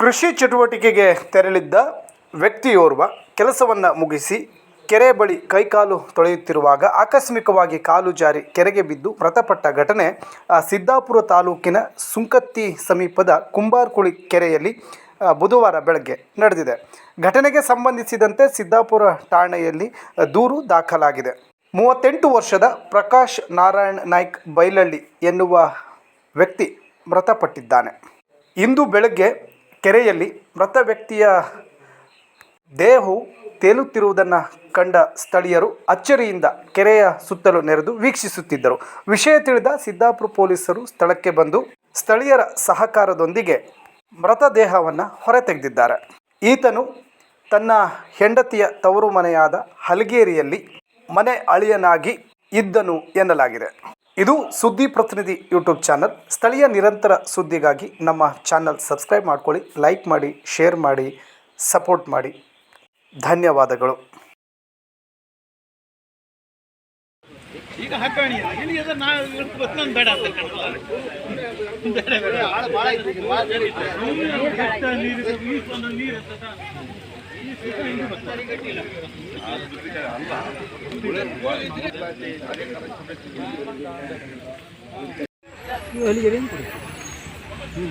ಕೃಷಿ ಚಟುವಟಿಕೆಗೆ ತೆರಳಿದ್ದ ವ್ಯಕ್ತಿಯೋರ್ವ ಕೆಲಸವನ್ನು ಮುಗಿಸಿ ಕೆರೆ ಬಳಿ ಕೈಕಾಲು ತೊಳೆಯುತ್ತಿರುವಾಗ ಆಕಸ್ಮಿಕವಾಗಿ ಕಾಲು ಜಾರಿ ಕೆರೆಗೆ ಬಿದ್ದು ಮೃತಪಟ್ಟ ಘಟನೆ ಸಿದ್ದಾಪುರ ತಾಲೂಕಿನ ಸುಂಕತ್ತಿ ಸಮೀಪದ ಕುಂಬಾರ್ಕುಳಿ ಕೆರೆಯಲ್ಲಿ ಬುಧವಾರ ಬೆಳಗ್ಗೆ ನಡೆದಿದೆ. ಘಟನೆಗೆ ಸಂಬಂಧಿಸಿದಂತೆ ಸಿದ್ದಾಪುರ ಠಾಣೆಯಲ್ಲಿ ದೂರು ದಾಖಲಾಗಿದೆ. ಮೂವತ್ತೆಂಟು ವರ್ಷದ ಪ್ರಕಾಶ್ ನಾರಾಯಣ್ ನಾಯ್ಕ್ ಬೈಲಳ್ಳಿ ಎನ್ನುವ ವ್ಯಕ್ತಿ ಮೃತಪಟ್ಟಿದ್ದಾನೆ. ಇಂದು ಬೆಳಗ್ಗೆ ಕೆರೆಯಲ್ಲಿ ಮೃತ ವ್ಯಕ್ತಿಯ ದೇಹವು ತೇಲುತ್ತಿರುವುದನ್ನು ಕಂಡ ಸ್ಥಳೀಯರು ಅಚ್ಚರಿಯಿಂದ ಕೆರೆಯ ಸುತ್ತಲೂ ನೆರೆದು ವೀಕ್ಷಿಸುತ್ತಿದ್ದರು. ವಿಷಯ ತಿಳಿದ ಸಿದ್ದಾಪುರ ಪೊಲೀಸರು ಸ್ಥಳಕ್ಕೆ ಬಂದು ಸ್ಥಳೀಯರ ಸಹಕಾರದೊಂದಿಗೆ ಮೃತದೇಹವನ್ನು ಹೊರತೆಗೆದಿದ್ದಾರೆ. ಈತನು ತನ್ನ ಹೆಂಡತಿಯ ತವರು ಮನೆಯಾದ ಹಲಗೇರಿಯಲ್ಲಿ ಮನೆ ಅಳಿಯನಾಗಿ ಇದ್ದನು ಎನ್ನಲಾಗಿದೆ. ಇದು ಸುದ್ದಿ ಪ್ರತಿನಿಧಿ ಯೂಟ್ಯೂಬ್ ಚಾನಲ್. ಸ್ಥಳೀಯ ನಿರಂತರ ಸುದ್ದಿಗಾಗಿ ನಮ್ಮ ಚಾನಲ್ ಸಬ್ಸ್ಕ್ರೈಬ್ ಮಾಡ್ಕೊಳ್ಳಿ, ಲೈಕ್ ಮಾಡಿ, ಶೇರ್ ಮಾಡಿ, ಸಪೋರ್ಟ್ ಮಾಡಿ. ಧನ್ಯವಾದಗಳು. ಈಗ ಹಾಕೋಣ ಇಲ್ಲಿ ಅದ ನಾ ಇಟ್ಬೇಕು ನಂಗೆ ಬೇಡ ಅಂತ ನೀರು. ಅಲ್ಲಿಗೆ ಹ್ಞೂ